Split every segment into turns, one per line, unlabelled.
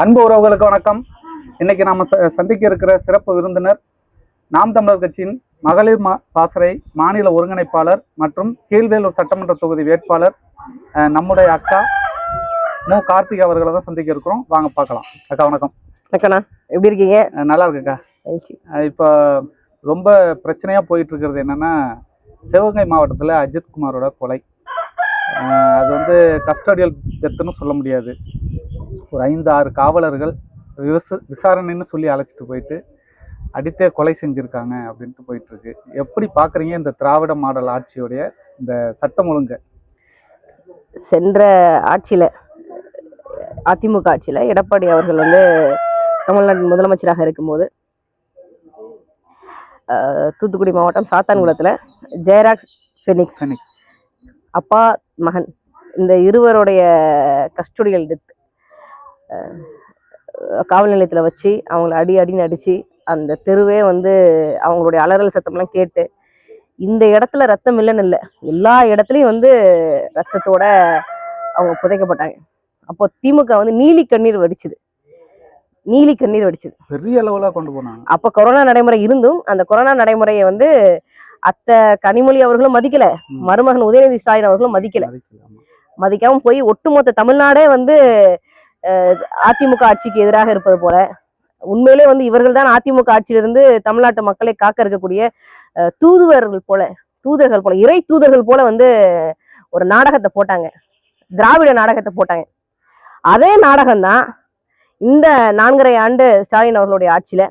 அன்பு உறவுகளுக்கு வணக்கம். இன்னைக்கு நாம ச- சந்திக்க இருக்கிற சிறப்பு விருந்தினர் நாம் தமிழர் கட்சியின் மகளிர் மா பாசறை மாநில ஒருங்கிணைப்பாளர் மற்றும் கீழ்வேலூர் சட்டமன்ற தொகுதி வேட்பாளர் நம்முடைய அக்கா மு. கார்த்திக் அவர்களை தான் சந்திக்க இருக்கிறோம். வாங்க பார்க்கலாம். அக்கா வணக்கம்.
அக்கண்ணா எப்படி இருக்கீங்க?
நல்லா இருக்குக்கா இப்போ ரொம்ப பிரச்சனையாக போயிட்டு இருக்கிறது என்னன்னா சிவகங்கை மாவட்டத்தில் அஜித் குமாரோட கொலை. அது வந்து கஸ்டடியல் டெத்துன்னு சொல்ல முடியாது. ஒரு ஐந்து ஆறு காவலர்கள் விவச விசாரணைன்னு சொல்லி அழைச்சிட்டு போயிட்டு அடித்தே கொலை செஞ்சுருக்காங்க அப்படின்ட்டு போயிட்டு இருக்கு எப்படி பார்க்குறீங்க இந்த திராவிட மாடல் ஆட்சியோடைய இந்த சட்டம் ஒழுங்கு?
சென்ற ஆட்சியில அதிமுக ஆட்சியில எடப்பாடி அவர்கள் வந்து தமிழ்நாட்டின் முதலமைச்சராக இருக்கும்போது தூத்துக்குடி மாவட்டம் சாத்தான்குளத்துல ஜெயராக்ஸ் ஃபெனிக்ஸ்.
ஃபெனிக்ஸ்.
அப்பா மகன் இந்த இருவருடைய கஸ்டோடியல் டெத் காவல் நிலையத்தில் வச்சு அவங்கள அடி அடின்னு அடித்து அந்த தெருவே வந்து அவங்களுடைய அலறல் சத்தம்லாம் கேட்டு இந்த இடத்துல ரத்தம் இல்லைன்னு இல்லை. எல்லா இடத்துலையும் வந்து ரத்தத்தோட அவங்க புதைக்கப்பட்டாங்க. அப்போ திமுக வந்து நீலி கண்ணீர் வடிச்சுது. நீலி கண்ணீர் வடிச்சுது.
பெரிய அளவில் கொண்டு போனாங்க.
அப்போ கொரோனா நடைமுறை இருந்தும் அந்த கொரோனா நடைமுறையை வந்து அத்தை கனிமொழி அவர்களும் மதிக்கல. மருமகன் உதயநிதி ஸ்டாலின் அவர்களும் மதிக்கல. மதிக்காம போய் ஒட்டுமொத்த தமிழ்நாடே வந்து அதிமுக ஆட்சிக்கு எதிராக இருப்பது போல. உண்மையிலே வந்து இவர்கள் தான் அதிமுக ஆட்சியிலிருந்து தமிழ்நாட்டு மக்களை காக்க இருக்கக்கூடிய தூதுவர்கள் போல தூதர்கள் போல இறை தூதர்கள் போல வந்து ஒரு நாடகத்தை போட்டாங்க. திராவிட நாடகத்தை போட்டாங்க. அதே நாடகம் தான் இந்த நான்கரை ஆண்டு ஸ்டாலின் அவர்களுடைய ஆட்சியில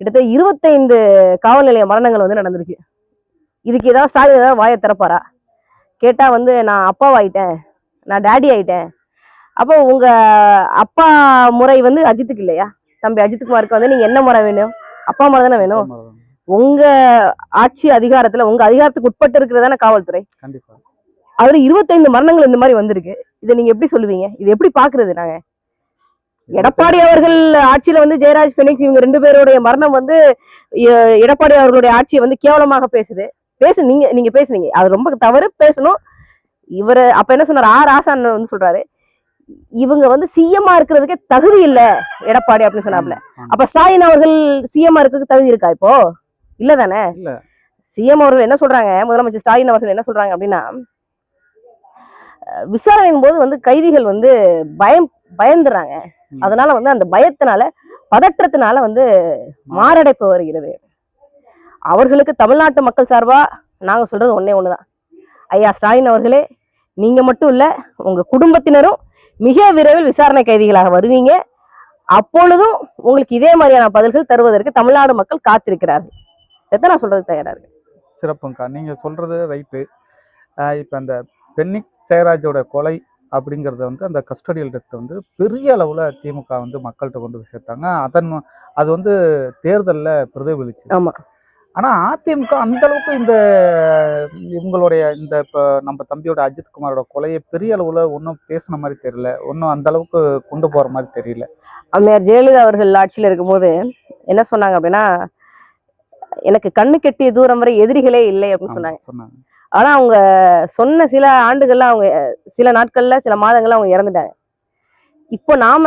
கிட்டத்தட்ட இருபத்தைந்து காவல் நிலைய மரணங்கள் வந்து நடந்திருக்கு. இதுக்கு ஏதாவது ஸ்டாலின் ஏதாவது வாயை திறப்பாரா? கேட்டா வந்து நான் அப்பாவாயிட்டேன். நான் டேடி ஆயிட்டேன். அப்போ உங்க அப்பா முறை வந்து அஜித்துக்கு இல்லையா? தம்பி அஜித்குமாருக்கு வந்து நீங்க என்ன முறை வேணும்? அப்பா முறை தானே வேணும். உங்க ஆட்சி அதிகாரத்துல உங்க அதிகாரத்துக்கு உட்பட்டு இருக்கிறதான காவல்துறை அதுல இருபத்தைந்து மரணங்கள் இந்த மாதிரி வந்திருக்கு. இதை நீங்க எப்படி சொல்லுவீங்க? இது எப்படி பாக்குறது நாங்க? எடப்பாடி அவர்கள் ஆட்சியில வந்து ஜெயராஜ் பெனிக்ஸ் இவங்க ரெண்டு பேருடைய மரணம் வந்து எடப்பாடி அவர்களுடைய ஆட்சியை வந்து கேவலமாக பேசுது. பேசு நீங்க நீங்க பேசுனீங்க அது ரொம்ப தவறு பேசணும். இவரு அப்ப என்ன சொன்னார்? ஆர். ஆசான் வந்து சொல்றாரு இவங்க வந்து சிஎம்மா இருக்கிறதுக்கே தகுதி இல்ல எடப்பாடி அப்படின்னு சொன்னாப்ல. அப்ப ஸ்டாலின் அவர்கள் சிஎம்மா இருக்கிறதுக்கு தகுதி இருக்கா இப்போ? இல்ல தானே? சிஎம் அவர்கள் என்ன சொல்றாங்க? முதலமைச்சர் ஸ்டாலின் அவர்கள் என்ன சொல்றாங்க அப்படின்னா விசாரணையின் போது வந்து கைதிகள் வந்து பயம் பயந்துறாங்க.
ம்.
அதனால வந்து அந்த பயத்தினால பதற்றத்தினால வந்து மாரடைப்பு வருகிறது. அவர்களுக்கு தமிழ்நாட்டு மக்கள் சார்பா நாங்க சொல்றது ஒண்ணே ஒண்ணுதான். ஐயா ஸ்டாலின் அவர்களே நீங்க மட்டும் இல்ல உங்க குடும்பத்தினரும் மிக விரைவில் விசாரணை கைதிகளாக வருவீங்க. அப்பொழுதும் உங்களுக்கு இதே மாதிரியான பதில்கள் தருவதற்கு தமிழ்நாடு மக்கள் காத்திருக்கிறார்கள். இதை நான் சொல்றது தயாரா இருக்கேன்
சிறப்புங்கக்கா நீங்க சொல்றது ரைட்டு. இப்போ அந்த பென்னிக்ஸ் ஜெயராஜோட கொலை அப்படிங்கிறத வந்து அந்த கஸ்டடியல் டெத் வந்து பெரிய அளவில் திமுக வந்து மக்கள்கிட்ட கொண்டு போய் சேர்த்தாங்க. அதன் அது வந்து தேர்தலில் பிரதிபலிச்சு
ஆமா.
ஆனால் அதிமுக அந்த அளவுக்கு இந்த இவங்களுடைய இந்த இப்போ நம்ம தம்பியோட அஜித் குமாரோட கொலையை பெரிய அளவில் ஒன்றும் பேசின மாதிரி தெரியல. ஒன்றும் அந்த அளவுக்கு கொண்டு போகிற மாதிரி தெரியல.
அம்மையார் ஜெயலலிதா அவர்கள் ஆட்சியில் இருக்கும்போது என்ன சொன்னாங்க அப்படின்னா எனக்கு கண்ணு கெட்டிய தூரம் வரை எதிரிகளே இல்லை அப்படின்னு சொன்னாங்க.
சொன்னாங்க.
ஆனா அவங்க சொன்ன சில ஆண்டுகள்ல அவங்க சில நாட்கள்ல சில மாதங்கள்ல அவங்க இறந்துட்டாங்க. இப்போ நாம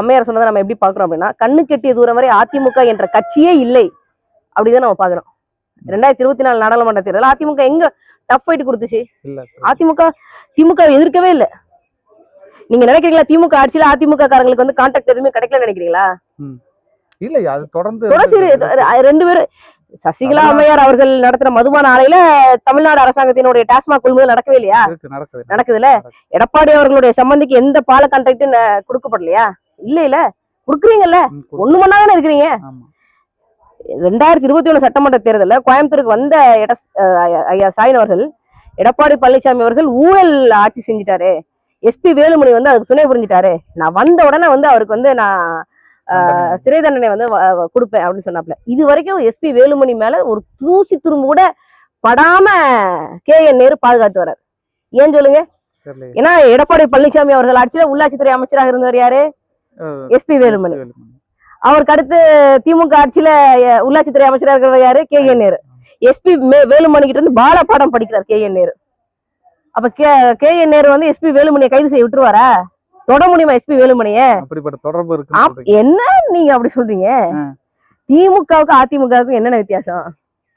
அம்மையார் சொன்னதை நம்ம எப்படி பாக்குறோம் அப்படின்னா கண்ணு கெட்டிய தூரம் வரை அதிமுக என்ற கட்சியே இல்லை. அப்படிதான் நம்ம பாக்குறோம் ரெண்டாயிரத்தி இருபத்தி நாலு நாடாளுமன்ற தேர்தல் அதிமுக எங்க டஃப் ஃபைட் கொடுத்துச்சு? அதிமுக திமுக எதிர்க்கவே இல்ல. நீங்க நினைக்கிறீங்களா திமுக ஆட்சியில அதிமுக காரங்களுக்கு வந்து கான்டாக்ட் எதுவுமே கிடைக்கல நினைக்கிறீங்களா?
இல்லை அது தொடர்ந்து
ரெண்டு பேரும் சசிகலா அம்மையார் அவர்கள் நடத்தின மதுபான ஆலையில தமிழ்நாடு அரசாங்கத்தினுடைய டாஸ்மாக் கொள்முதல் நடக்கவே இல்லையா?
இருக்கு நடக்குது
நடக்குதுல்ல? எடப்பாடி அவர்களுடைய சம்பந்திக்கு எந்த பால கான்ட்ராக்ட் கொடுக்கப்படலையா? இல்ல இல்ல. குடுக்குறீங்கல்ல. ஒண்ணு மணி இருக்கிறீங்க? ரெண்டாயிரத்தி இருபத்தி ஒண்ணு சட்டமன்ற தேர்தல்ல கோயம்புத்தூருக்கு வந்த எட ஐயா- ஸ்டாலின் அவர்கள் எடப்பாடி பழனிசாமி அவர்கள் ஊழல் ஆட்சி செஞ்சுட்டாரு. எஸ்பி வேலுமணி வந்து அதுக்கு துணை புரிஞ்சுட்டாரு. நான் வந்த உடனே வந்து அவருக்கு வந்து நான் சிறை தண்டனை வந்து கொடுப்பேன் அப்படின்னு சொன்னாப்ல இது வரைக்கும் எஸ்பி வேலுமணி மேல ஒரு தூசி துரும்பு கூட படாம கே என் நேரு பாதுகாத்து வர்றாரு. ஏன் சொல்லுங்க. ஏன்னா எடப்பாடி பழனிசாமி அவர்கள் ஆட்சியில உள்ளாட்சித்துறை அமைச்சராக இருந்தவர் யாரு? S P Velumani. அவருக்கு அடுத்து திமுக ஆட்சியில உள்ளாட்சித்துறை அமைச்சராக இருக்கிறவர் யாரு? K. N. Nehru. S P Velumani கிட்ட இருந்து பால பாடம் படிக்கிறார் கே. என். நேரு. அப்ப கே கே. என். நேரு வந்து எஸ்பி வேலுமணியை கைது செய்ய விட்டுருவாரா? தொட முடியுமா எஸ்பி வேலுமணிய?
அப்படிப்பட்ட தொடர்பு
என்ன நீங்க அப்படி சொல்றீங்க?
ஆ.
திமுகவுக்கு அதிமுகவுக்கும் என்னென்ன வித்தியாசம்?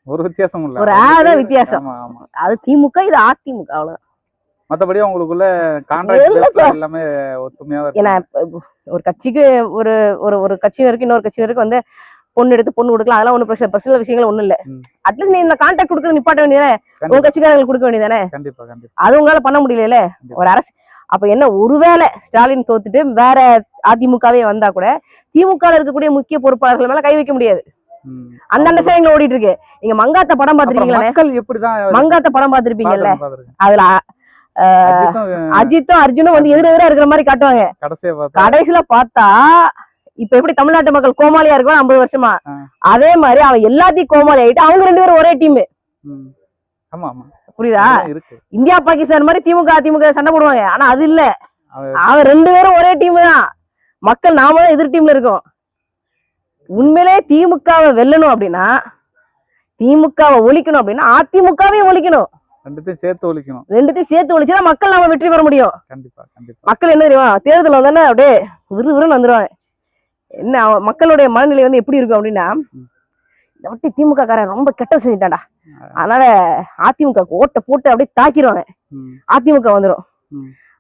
ஒரு வித்தியாசம்
ஒரு வித்தியாசம். அது திமுக இது அதிமுக அவ்வளவு
மத்தபடி கான்ட்ராக்ட் எல்லாமே ஒத்துமையா
ஏன்னா ஒரு கட்சிக்கு ஒரு ஒரு ஒரு கட்சியினருக்கு இன்னொரு கட்சியினருக்கு வந்து பொண்ணு எடுத்து பொண்ணு கொடுக்கலாம். அதெல்லாம் ஒன்றும் பிரச்சனை பர்சனல் விஷயங்கள் ஒண்ணும் இல்ல. அட்லீஸ்ட் நீ இந்த கான்டாக்ட் கொடுக்கறது நிப்பாட்ட வேண்டியதானே உங்க கட்சிக்காரங்களுக்கு கொடுக்க வேண்டியதானே
கண்டிப்பா கண்டிப்பா.
அது உங்களால பண்ண முடியல ஒரு அரசு அப்ப என்ன ஒருவேளை ஸ்டாலின் தோத்துட்டு வேற அதிமுகவே வந்தா கூட திமுக இருக்கக்கூடிய முக்கிய பொறுப்பாளர்கள் மேல கை வைக்க முடியாது.
ம்.
அந்த அண்டர்ஸ்டாண்டிங்ல ஓடிட்டு இருக்கு. நீங்க மங்காத்த படம் பாத்திருக்கீங்களே
மக்கள் எப்படிதான்
மங்காத்த படம் பாத்திருப்பீங்கல்ல. அதுல
அஜித்தும்
அர்ஜுனும் வந்து எதிர எதிரா இருக்கிற மாதிரி காட்டுவாங்க. கடைசியில பார்த்தா இப்ப எப்படி தமிழ்நாட்டு மக்கள் கோமாளியா இருக்கும் ஐம்பது வருஷமா. அதே மாதிரி அவன் எல்லாத்தையும் கோமாளி ஆயிட்டு அவங்க ரெண்டு பேரும் ஒரே டீம் புரியுதா? இந்தியா பாகிஸ்தான் மாதிரி திமுக அதிமுக சண்டை போடுவாங்க. ஆனா அது இல்ல.
அவ-
அவன் ரெண்டு பேரும் ஒரே டீம் தான். மக்கள் நாம தான் எதிர் டீம்ல இருக்கோம். உண்மையிலே திமுகவை வெல்லணும் அப்படின்னா திமுகவை ஒழிக்கணும் அப்படின்னா அதிமுகவையும் ஒழிக்கணும்.
ரெண்டுத்தையும் சேர்த்து ஒழிக்கணும்.
ரெண்டுத்தையும் சேர்த்து ஒழிச்சா மக்கள் நாம வெற்றி பெற முடியும்.
கண்டிப்பா கண்டிப்பா.
மக்கள் என்ன தெரியுமா? தேர்தல் வந்தானே அப்படியே விறு விறுன்னு வந்துருவாங்க. என்ன மக்களுடைய மனநிலை வந்து எப்படி இருக்கும் அப்படின்னா இந்த வாட்டி திமுக காரன் ரொம்ப கெட்ட செஞ்சுட்டான்டா. அதனால அதிமுக ஓட்ட போட்டு அப்படியே தாக்கிடுவாங்க. அதிமுக வந்துடும்.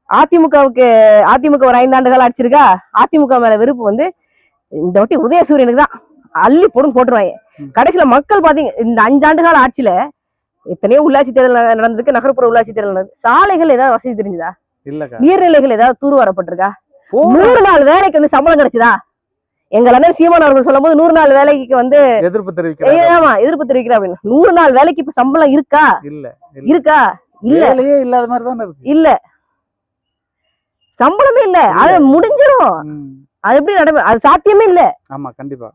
அதிமுகவுக்கு அதிமுக ஒரு ஐந்து ஆண்டுகள் அடிச்சிருக்கா அதிமுக மேல வெறுப்பு வந்து இந்த வாட்டி உதயசூரியனுக்கு தான் அள்ளி போடும் போட்டுருவாங்க. கடைசியில மக்கள் பாத்தீங்க இந்த அஞ்சு ஆண்டு கால ஆட்சியில எத்தனையோ உள்ளாட்சி தேர்தல் நட- நடந்திருக்கு நகர்ப்புற உள்ளாட்சி தேர்தல் நடந்தது சாலைகள் ஏதாவது வசதி தெரிஞ்சுதா? நீர்நிலைகள் ஏதாவது தூர் வரப்பட்டிருக்கா? நூறு நாள் வேலைக்கு வந்து சம்பளம் கிடைச்சுதா? எங்க அண்ணன் சீமான் அவர்கள் சொல்லும் போது நூறு நாள் வேலைக்கு வந்து
எதிர்ப்பு
ஏய்,
தெரிவிக்கிறாங்க
ஆமா எதிர்ப்பு தெரிவிக்கிறேன் அப்படின்னு. நூறு நாள் வேலைக்கு இப்ப சம்பளம் இருக்கா?
இல்ல
இருக்கா? இல்ல.
இல்லாத மாதிரி
இல்ல. சம்பளமே இல்ல. அது முடிஞ்சிரும்.
ம்.
அது எப்படி நடைபெற அது சாத்தியமே இல்ல.
ஆமா கண்டிப்பா.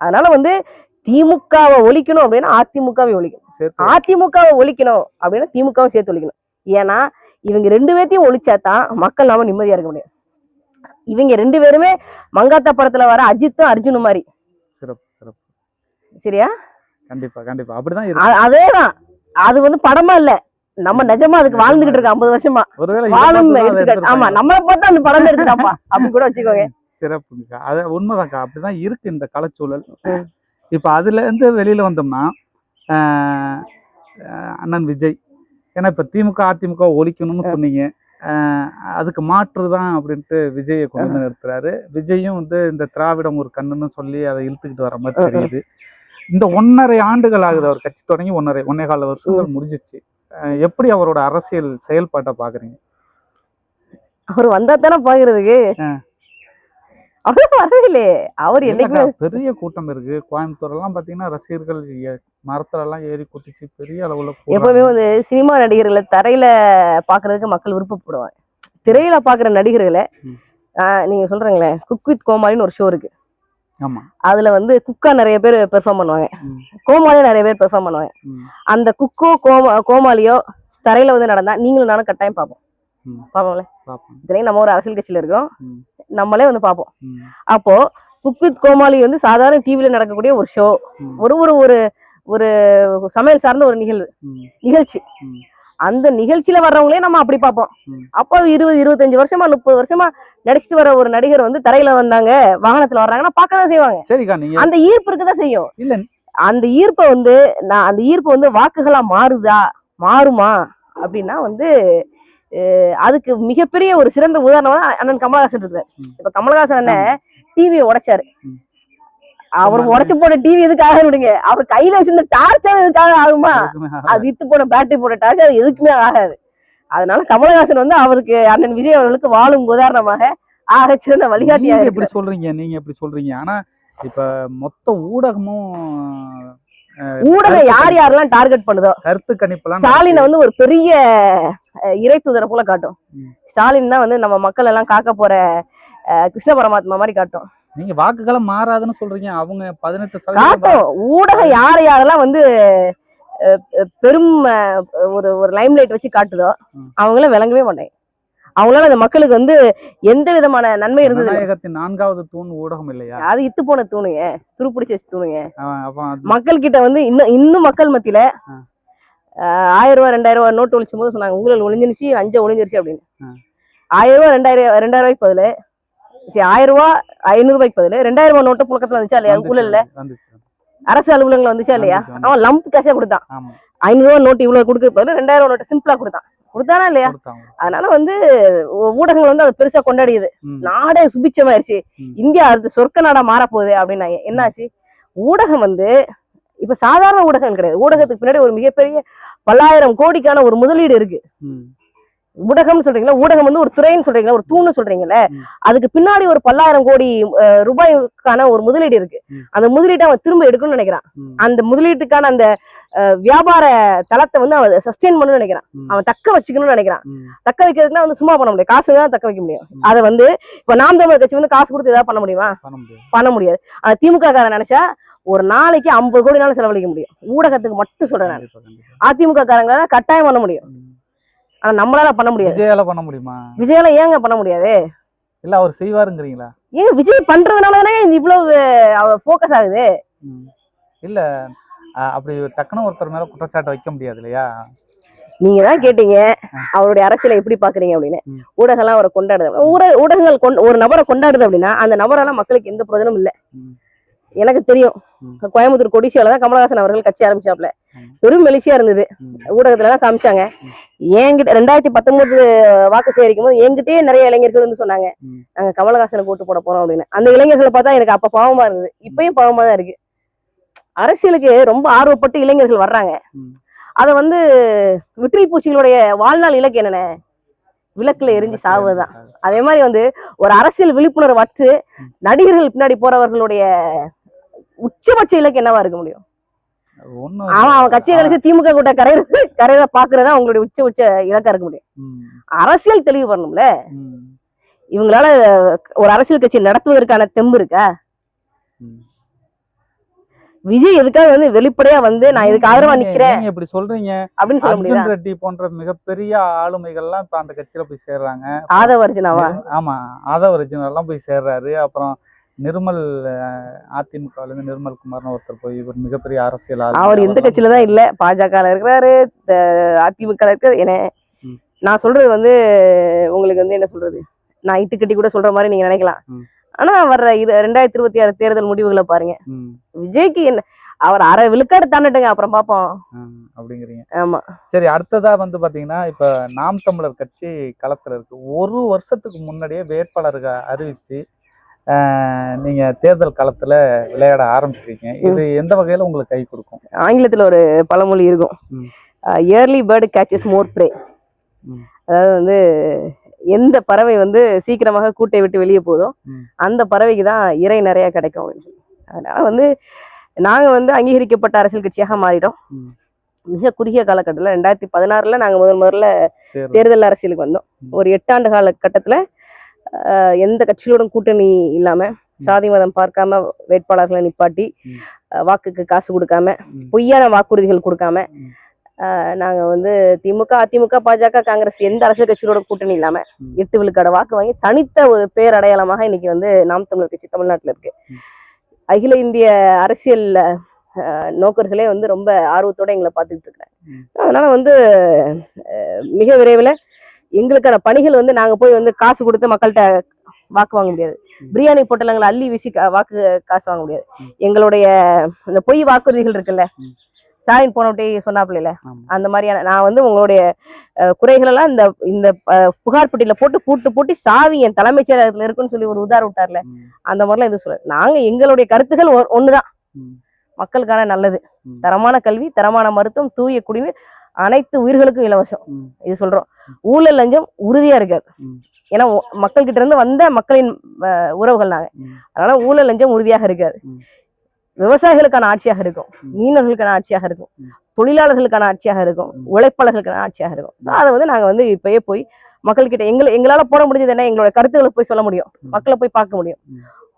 அதனால வந்து திமுகவை ஒழிக்கணும் அப்படின்னா அதிமுகவை ஒழிக்கணும். அதிமுகவை ஒழிக்கணும் அப்படின்னா திமுகவும் சேர்த்து ஒழிக்கணும். ஏன்னா இவங்க ரெண்டு பேர்த்தையும் ஒழிச்சாதான் மக்கள் நாம நிம்மதியா இருக்க முடியும். இவங்க ரெண்டு பேருமே மங்காத்தா படத்துல வர அஜித்தும் அர்ஜுனும் மாதிரி.
சிறப்பு சிறப்பு.
சரியா?
கண்டிப்பா கண்டிப்பா. அப்படிதான்
அதேதான். அது வந்து படமா இல்ல. நம்ம நிஜமா அதுக்கு வாழ்ந்துகிட்டு இருக்கோம் ஐம்பது வருஷமா. வாழும் ஆமா. நம்மளை பார்த்து அந்த படம் எடுத்துட்டாப்பா. அப்படின்னு கூட வச்சுக்கோங்க.
சிறப்புங்கக்கா அது உண்மைதான்க்கா. அப்படிதான் இருக்கு இந்த கலைச்சூழல். இப்ப அதுல இருந்து வெளியில வந்தோம்னா அண்ணன் விஜய். ஏன்னா இப்ப திமுக அதிமுக ஒழிக்கணும்னு சொன்னீங்க. அதுக்கு மாற்று தான் அப்படின்ட்டு விஜயை கொண்டு வந்து நிறுத்துறாரு. விஜயும் வந்து இந்த திராவிடம் ஒரு கண்ணுன்னு சொல்லி அதை இழுத்துக்கிட்டு வர மாதிரி தெரியுது. இந்த ஒன்னரை ஆண்டுகள் ஆகுது அவர் கட்சி தொடங்கி ஒன்னரை ஒன்னே கால வருஷங்கள் முடிஞ்சிச்சு. எப்படி அவரோட அரசியல் செயல்பாட்டை பாக்குறீங்க?
அவர் வந்தா தானே பாக்குறதுக்கு
ஆ.
அவர் வரவே இல்லையே. அவர் என்னைக்குமே
பெரிய கூட்டம் இருக்கு. கோயம்புத்தூர் எல்லாம் பாத்தீங்கன்னா ரசிகர்கள் மரத்துல எல்லாம் ஏறி குதிச்சு பெரிய அளவுல.
எப்பவுமே வந்து சினிமா நடிகர்களை தரையில பாக்குறதுக்கு மக்கள் விருப்பப்படுவாங்க. திரையில பாக்குற நடிகர்களை நீங்க சொல்றீங்களே குக் வித் கோமாளின்னு ஒரு ஷோ இருக்கு.
ஆமா.
அதுல வந்து குக்கா நிறைய பேர் பெர்ஃபார்ம் பண்ணுவாங்க.
ம்,
கோமாளியும் நிறைய பேர் பெர்ஃபார்ம் பண்ணுவாங்க. அந்த குக்கோ கோமா கோமாளியோ தரையில வந்து நடந்தா நீங்களும் நானும் கட்டாயம் பார்ப்போம். பார்ப்போம்ல. இத்தனையும் நம்ம ஒரு அரசியல் கட்சியில இருக்கோம். நம்மளே வந்து பார்ப்போம். அப்போ குக் வித் கோமாளி வந்து சாதாரண டிவில நடக்கக்கூடிய ஒரு ஷோ ஒரு ஒரு ஒரு ஒரு சமையல் சார்ந்த ஒரு நிகழ்வு நிகழ்ச்சி. அந்த நிகழ்ச்சியில வர்றவங்களே நம்ம அப்படி பார்ப்போம். அப்போ இருபது இருபத்தஞ்சு வருஷமா முப்பது வருஷமா நடிச்சிட்டு வர ஒரு நடிகர் வந்து தரையில வந்தாங்க வாகனத்துல வர்றாங்கன்னா பார்க்க தான் செய்வாங்க அந்த ஈர்ப்பு இருக்குதான் செய்யும். அந்த ஈர்ப்பை வந்து நான் அந்த ஈர்ப்பு வந்து வாக்குகளா மாறுதா மாறுமா அப்படின்னா வந்து அதுக்கு மிகப்பெரிய ஒரு சிறந்த உதாரணமா அண்ணன் கமலஹாசன் இருக்காரு.
ம்.
இப்ப கமலஹாசன் அண்ணன் டிவியை உடைச்சாரு. அவர். உடைச்சு போட்ட டிவி எதுக்காக விடுங்க? அவர் கையில வச்சிருந்த டார்ச்சர் எதுக்காக ஆகுமா. அது இத்து போன பேட்டரி போட்ட டார்ச் அது எதுக்குமே ஆகாது. அதனால கமலஹாசன் வந்து அவருக்கு அண்ணன் விஜய் அவர்களுக்கு வாழும் உதாரணமாக ஆக சிறந்த வழிகாட்டியாக
எப்படி சொல்றீங்க? நீங்க எப்படி சொல்றீங்க? ஆனா இப்ப மொத்த ஊடகமும்
ஊடகம் யார் யாரெல்லாம் டார்கெட் பண்ணுதோ?
கருத்து கணிப்பெல்லாம்
ஸ்டாலினை வந்து ஒரு பெரிய இறை தூதரை போல காட்டும். ஸ்டாலின் தான் வந்து நம்ம மக்கள் எல்லாம் காக்க போற கிருஷ்ண பரமாத்மா மாதிரி காட்டும்.
நீங்க வாக்குகளை மாறாதுன்னு சொல்றீங்க. அவங்க பதினெட்டு
காட்டும். ஊடகம் யார் யாரெல்லாம் வந்து பெரும் ஒரு ஒரு லைம் லைட் வச்சு காட்டுதோ. அவங்களும் விளங்கவே மாட்டாங்க. அவங்களால அந்த மக்களுக்கு வந்து எந்த விதமான நன்மை இருந்தது.
ஜனநாயகத்தின் நான்காவது தூண் ஊடகம் இல்லையா?
அது இத்து போன தூணுங்க. துருப்பிடிச்ச தூணுங்க. மக்கள் கிட்ட வந்து இன்னும் இன்னும் மக்கள் மத்தியில ஆயிரம் ரூபாய் ரெண்டாயிரம் ரூபாய் நோட்டு ஒழிச்சும் போது சொன்னாங்க ஊழல் ஒளிஞ்சிருச்சு லஞ்சம் ஒளிஞ்சிருச்சு அப்படின்னு. ஆயிரம் ரூபாய் ரெண்டாயிரம் ரெண்டாயிரம் ரூபாய்க்கு பதிலு. சரி ஆயிரம் ரூபாய் ஐநூறு ரூபாய்க்கு பதிலு. ரெண்டாயிரம் ரூபாய் நோட்டு புழக்கத்துல வந்துச்சா இல்லையா? ஊழல்ல. அரசு அலுவலகங்கள் வந்துச்சா இல்லையா. அவன் லம்ப் கேஷா கொடுத்தான். ஐநூறு ரூபாய் நோட்டு இவ்வளவு கொடுக்க பதிலு ரெண்டாயிரம் ரூபாய் நோட்டு சிம்பிளா கொடுத்தான். கொடுத்தானா இல்லையா? அதனால வந்து ஊடகங்கள் வந்து அதை பெருசா கொண்டாடியது நாடே சுபிச்சமாயிருச்சு. இந்தியா அடுத்து சொர்க்க நாடா மாறப்போகுது அப்படின்னாங்க. என்னாச்சு? ஊடகம் வந்து இப்ப சாதாரண ஊடகம் கிடையாது. ஊடகத்துக்கு பின்னாடி ஒரு மிகப்பெரிய பல்லாயிரம் கோடிக்கான ஒரு முதலீடு இருக்கு.
ம்,
ஊடகம்னு சொல்றீங்களா? ஊடகம் வந்து ஒரு துறைன்னு சொல்றீங்களா? ஒரு தூண்னு சொல்றீங்கல்ல?
ம்.
அதுக்கு பின்னாடி ஒரு பல்லாயிரம் கோடி ரூபாய்க்கான ஒரு முதலீடு இருக்கு. அந்த முதலீட்டை அவன் திரும்ப எடுக்கணும்னு நினைக்கிறான். அந்த முதலீட்டுக்கான அந்த வியாபார தளத்தை வந்து அவன் சஸ்டெயின் பண்ணணும்னு நினைக்கிறான். அவன் தக்க வச்சுக்கணும்னு நினைக்கிறான். தக்க வைக்கிறதுக்குன்னா வந்து சும்மா பண்ண முடியாது. காசு தான் தக்க வைக்க முடியும். அதை வந்து இப்ப நாம் தமிழர் கட்சி வந்து காசு கொடுத்து ஏதாவது பண்ண முடியுமா?
பண்ண முடியாது.
திமுக காரன் நினைச்சா ஒரு நாளைக்கு ஐம்பது கோடினாலும் செலவழிக்க முடியும். ஊடகத்துக்கு மட்டும் சொல்றேன். அதிமுக காரங்க கட்டாயம் பண்ண முடியும். ஆனா நம்மளால பண்ண முடியாது.
விஜயால பண்ண முடியுமா?
விஜயால ஏங்க பண்ண முடியாது?
இல்ல அவர் செய்வாருங்கிறீங்களா?
ஏங்க விஜய் பண்றதுனால தானே இவ்வளவு போக்கஸ் ஆகுது.
இல்ல அப்படி டக்குன்னு ஒருத்தர் மேல குற்றச்சாட்டு வைக்க முடியாது இல்லையா?
நீங்க தான் கேட்டீங்க அவருடைய அரசியலை எப்படி பாக்குறீங்க அப்படின்னு. ஊடகம்லாம் அவரை கொண்டாடுது. ஊட ஊடகங்கள் ஒரு நபரை கொண்டாடுது அப்படின்னா அந்த நபரால மக்களுக்கு எந்த பிரயோஜனமும் இல்ல. எனக்கு தெரியும். கோயம்புத்தூர் கொடிசியால தான் கமலஹாசன் அவர்கள் கட்சி ஆரம்பிச்சாப்ல. பெரும் மெலிசியா இருந்தது. ஊடகத்துல காமிச்சாங்க. என்கிட்ட ரெண்டாயிரத்தி பத்தொன்பது வாக்கு சேகரிக்கும் போது என்கிட்டயே நிறைய இளைஞர்கள் வந்து சொன்னாங்க. நாங்க கமலஹாசனுக்கு ஓட்டு போட போறோம் அப்படின்னு அந்த இளைஞர்களை பார்த்தா எனக்கு அப்ப பாவமா இருந்தது இப்பயும் பாவமா தான் இருக்கு அரசியலுக்கு ரொம்ப ஆர்வப்பட்டு இளைஞர்கள் வர்றாங்க. அத வந்து விட்டில் பூச்சிகளுடைய வாழ்நாள் இலக்கு என்னென்ன விளக்குல எரிஞ்சு சாவுதான் அதே மாதிரி வந்து ஒரு அரசியல் விழிப்புணர்வு அற்று. நடிகர்கள் பின்னாடி போறவர்களுடைய உச்சபட்ச இலக்கு என்னவா இருக்க முடியும்? அவன் அவன் கட்சியை கழிச்சு திமுக கூட்ட கரையிற கரையில பாக்குறதா அவங்களுடைய உச்ச உச்ச இலக்கா இருக்க முடியும். அரசியல் தெளிவு பண்ணணும்ல?
ம்,
இவங்களால ஒரு அரசியல் கட்சி நடத்துவதற்கான தெம்பு இருக்கா. விஜய் எதுக்காக வந்து வெளிப்படையா வந்து நான் இதுக்கு ஆதரவா நிக்கிறேன்
இப்படி சொல்றீங்க.
அப்படின்னு சொல்ல
அர்ஜுன் ரெட்டி போன்ற மிகப்பெரிய ஆளுமைகள்லாம் இப்ப அந்த கட்சியில போய் சேர்றாங்க.
ஆதவ அர்ஜுனாவா?
ஆமா ஆதவ ரஜினி எல்லாம் போய் சேர்றாரு. அப்புறம் நிர்மல் இருந்து நிர்மல் குமார்னு ஒருத்தர் போய் இவர் மிகப்பெரிய அரசியல்.
அவர் எந்த கட்சியில தான் இல்ல. பாஜக இருக்கிறாரு அதிமுக இருக்கிறாரு. என
ம்.
நான் சொல்றது வந்து உங்களுக்கு வந்து என்ன சொல்றது? நான் இட்டு கட்டி கூட சொல்ற மாதிரி நீங்க நினைக்கலாம். ஆனா வர்ற இது ரெண்டாயிரத்தி இருபத்தி ஆறு தேர்தல் முடிவுகளை பாருங்க. விஜய்க்கு என்ன அவர் அரை விழுக்காடு தாண்டட்டுங்க. அப்புறம் பாப்போம்.
அப்படிங்கிறீங்க.
ஆமா.
சரி அடுத்ததா வந்து பாத்தீங்கன்னா இப்ப நாம் தமிழர் கட்சி களத்துல இருக்கு. ஒரு வருஷத்துக்கு முன்னாடியே வேட்பாளருக்கு அறிவிச்சு அஹ், நீங்க தேர்தல் களத்துல விளையாட ஆரம்பிச்சிருக்கீங்க இது எந்த வகையில உங்களுக்கு கை கொடுக்கும்
ஆங்கிலத்துல ஒரு பழமொழி இருக்கும். Early bird catches more prey. அதாவது வந்து எந்த பறவை வந்து சீக்கிரமாக கூட்டை விட்டு வெளியே போதோ. அந்த பறவைக்கு தான் இறை நிறைய கிடைக்கும் அதனால வந்து நாங்க வந்து அங்கீகரிக்கப்பட்ட அரசியல் கட்சியாக மாறிட்டோம்
ம்.
மிக குறுகிய காலகட்டத்தில் ரெண்டாயிரத்தி பதினாறுல நாங்க முதல் முதல்ல
தேர்தல்
அரசியலுக்கு வந்தோம். ஒரு எட்டாண்டு கால கட்டத்துல ஆஹ், எந்த கட்சியோடும் கூட்டணி இல்லாம சாதி மதம் பார்க்காம வேட்பாளர்களை நிப்பாட்டி வாக்குக்கு காசு கொடுக்காம. பொய்யான வாக்குறுதிகள் கொடுக்காம நாங்க வந்து திமுக அதிமுக பாஜக காங்கிரஸ் எந்த அரசியல் கட்சியோட கூட்டணி இல்லாம. எட்டு விழுக்காடு வாக்கு வாங்கி தனித்த ஒரு பேரடையாளமாக இன்னைக்கு வந்து நாம் தமிழர் கட்சி தமிழ்நாட்டுல இருக்கு. அகில இந்திய அரசியல் நோக்கர்களே வந்து ரொம்ப ஆர்வத்தோட எங்களை பார்த்துட்டு இருக்கிறாங்க. அதனால வந்து மிக விரைவில் எங்களுக்கான பணிகள் வந்து நாங்க போய் வந்து காசு கொடுத்து மக்கள்கிட்ட வாக்கு வாங்க முடியாது. பிரியாணி பொட்டலங்களை அள்ளி வீசி வாக்கு காசு வாங்க முடியாது. எங்களுடைய இந்த பொய் வாக்குறுதிகள் இருக்குல்ல. ஸ்டாலின் போனவட்டே சொன்னாப்புல. அந்த மாதிரியான நான் வந்து உங்களுடைய குறைகள் எல்லாம் இந்த இந்த புகார் பெட்டியில போட்டு பூட்டு பூட்டி சாவி என் தலைமைச் செயலகத்துல இருக்குன்னு சொல்லி ஒரு உதார விட்டார்ல அந்த மாதிரிலாம் எதுவும் சொல்ல நாங்க எங்களுடைய கருத்துக்கள் ஒண்ணுதான் மக்களுக்கான நல்லது. தரமான கல்வி தரமான மருத்துவம் தூய குடிநீர் அனைத்து உயிர்களுக்கும் இலவசம் இது சொல்றோம் ஊழல் லஞ்சம் உறுதியா இருக்காது. ஏன்னா மக்கள் கிட்ட இருந்து வந்த மக்களின் உறவுகள் நாங்க. அதனால ஊழல் லஞ்சம் உறுதியாக இருக்காது. விவசாயிகளுக்கான ஆட்சியாக இருக்கும். மீனவர்களுக்கான ஆட்சியாக இருக்கும். தொழிலாளர்களுக்கான ஆட்சியாக இருக்கும். உழைப்பாளர்களுக்கான ஆட்சியாக இருக்கும் அதை வந்து நாங்க வந்து இப்பயே போய் மக்கள்கிட்ட எங்களை எங்களால போட முடிஞ்சது என்ன எங்களோட கருத்துக்களை போய் சொல்ல முடியும். மக்களை போய் பார்க்க முடியும்.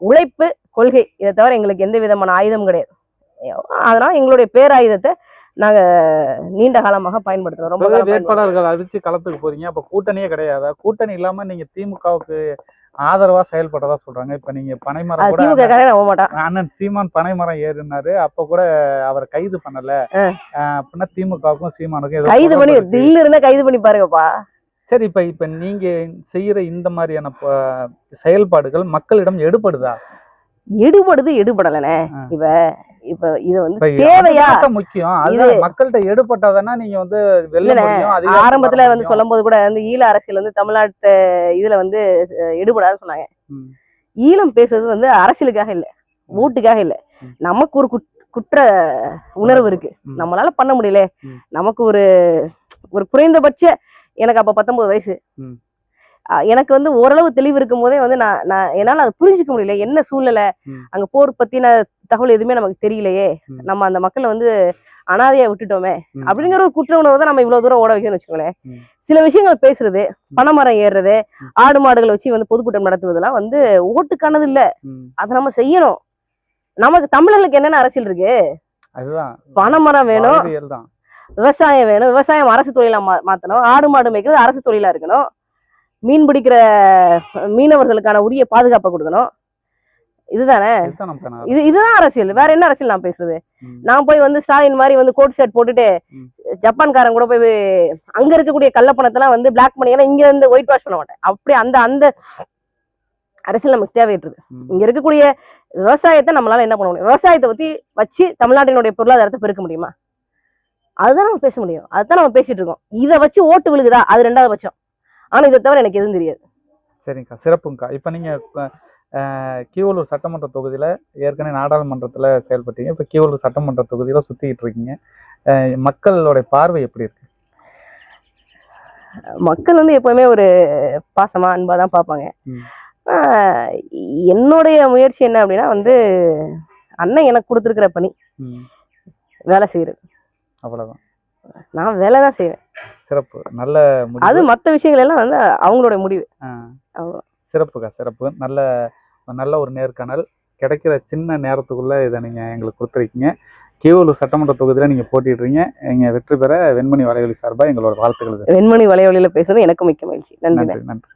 உழைப்பு கொள்கை இதை தவிர எங்களுக்கு எந்த விதமான ஆயுதம் கிடையாது அதனால எங்களுடைய பேராயுதத்தை நாங்க நீண்ட காலமாக பயன்படுத்துறோம். ரொம்ப.
வேட்பாளர்கள் அடிச்சு களத்துக்கு போறீங்க. அப்ப கூட்டணியே கிடையாதா. கூட்டணி இல்லாம நீங்க திமுகவுக்கு ஆதரவா செயல்படுறதா சொல்றாங்க. இப்ப நீங்க பனைமரம் கூட அண்ணன் சீமான் பனைமரம் ஏறினாரு. அப்ப கூட அவரை கைது பண்ணல. அப்படின்னா திமுகவுக்கும் சீமானுக்கும்
கைது பண்ணி. தில்லு இருந்தா கைது பண்ணி பாருங்கப்பா.
சரி இப்ப இப்ப நீங்க செய்யற இந்த மாதிரியான செயல்பாடுகள் மக்களிடம் எடுபடுதா?
எடுபடுது எடுபடலனே
ஆ.
இப்ப இப்ப இது வந்து தேவையா
முக்கியம் அது மக்கள்கிட்ட எடுபட்டாதானே நீங்க வந்து
ஆரம்பத்துல வந்து. சொல்லும் போது கூட வந்து ஈழ அரசியல் வந்து தமிழ்நாட்டு இதுல வந்து எடுபடாதுன்னு சொன்னாங்க. ஈழம் பேசுறது வந்து அரசியலுக்காக இல்ல ஓட்டுக்காக இல்ல. நமக்கு ஒரு குற்ற உணர்வு இருக்கு. நம்மளால பண்ண முடியல. நமக்கு ஒரு ஒரு குறைந்தபட்ச எனக்கு அப்ப பத்தொன்பது வயசு எனக்கு வந்து ஓரளவு தெளிவு இருக்கும் போதே வந்து நான் நான் என்னால அதை புரிஞ்சுக்க முடியல. என்ன சூழ்நிலை. அங்க போர் பத்தின தகவல் எதுவுமே நமக்கு தெரியலையே. நம்ம அந்த மக்களை வந்து அனாதையா விட்டுட்டோமே. அப்படிங்கிற ஒரு குற்ற உணர்வு தான் நம்ம இவ்வளவு தூரம் ஓட வைக்கணும்னு வச்சுக்கோங்களேன். சில விஷயங்கள் பேசுறது பனைமரம் ஏறுறது ஆடு மாடுகளை வச்சு வந்து பொதுக்கூட்டம் நடத்துவதெல்லாம் வந்து ஓட்டுக்கானது இல்ல. அதை நம்ம செய்யணும். நமக்கு தமிழர்களுக்கு என்னென்ன அரசியல் இருக்கு?
அதுதான்.
பனைமரம் வேணும். விவசாயம் வேணும். விவசாயம் அரசு தொழிலா மாத்தணும். ஆடு மாடு மேய்க்கிறது அரசு தொழிலா இருக்கணும். மீன் பிடிக்கிற மீனவர்களுக்கான உரிய பாதுகாப்பை கொடுக்கணும். இதுதானே? இது இதுதான் அரசியல். வேற என்ன அரசியல் நான் பேசுறது. நான் போய் வந்து ஸ்டாலின் மாதிரி வந்து கோட் ஷர்ட் போட்டுட்டு. ஜப்பான்காரன் கூட போய் அங்க இருக்கக்கூடிய கள்ளப்பணத்தெல்லாம் வந்து பிளாக் பண்ணி ஏன்னா இங்க வந்து ஒயிட் வாஷ் பண்ண மாட்டேன். அப்படி அந்த அந்த அரசியல் நமக்கு
ம்.
இங்க இருக்கக்கூடிய விவசாயத்தை நம்மளால என்ன பண்ண முடியும்? விவசாயத்தை பத்தி வச்சு தமிழ்நாட்டினுடைய பொருளாதாரத்தை பெருக்க முடியுமா? அதுதான் நம்ம பேச முடியும். அதுதான் நம்ம பேசிட்டு இருக்கோம். இதை வச்சு ஓட்டு விழுகுதா? அது ரெண்டாவது பட்சம். ஆனா இதை தவிர எனக்கு எதுவும் தெரியாது.
சரிங்கக்கா சிறப்புங்கக்கா. இப்போ நீங்கள் கீவலூர் சட்டமன்ற தொகுதியில் ஏற்கனவே நாடாளுமன்றத்தில் செயல்பட்டீங்க. இப்போ கீவலூர் சட்டமன்ற தொகுதியில் சுற்றிக்கிட்டு இருக்கீங்க. மக்களோட பார்வை எப்படி இருக்கு?
மக்கள் வந்து எப்பவுமே ஒரு பாசமா அன்பா தான் பார்ப்பாங்க. என்னுடைய முயற்சி என்ன அப்படின்னா வந்து அண்ணன் எனக்கு கொடுத்துருக்கிற பணி. வேலை செய்யறது.
அவ்வளவுதான்.
நான் வேலை தான் செய்வேன்.
சிறப்பு. நல்ல
அது மற்ற விஷயங்கள் எல்லாம் வந்து அவங்களுடைய முடிவு.
சிறப்புக்கா சிறப்பு. நல்ல நல்ல ஒரு நேர்காணல். கிடைக்கிற சின்ன நேரத்துக்குள்ள இதை நீங்கள் எங்களுக்கு கொடுத்துருக்கீங்க. கீவலூர் சட்டமன்ற தொகுதியில் நீங்கள் போட்டிடுறீங்க நீங்கள் வெற்றி பெற வெண்மணி வலைவலி சார்பாக எங்களோட வாழ்த்துக்கள்.
வெண்மணி வலைவழியில பேசுறது எனக்கும் மிக்க மகிழ்ச்சி.
நன்றி நன்றி.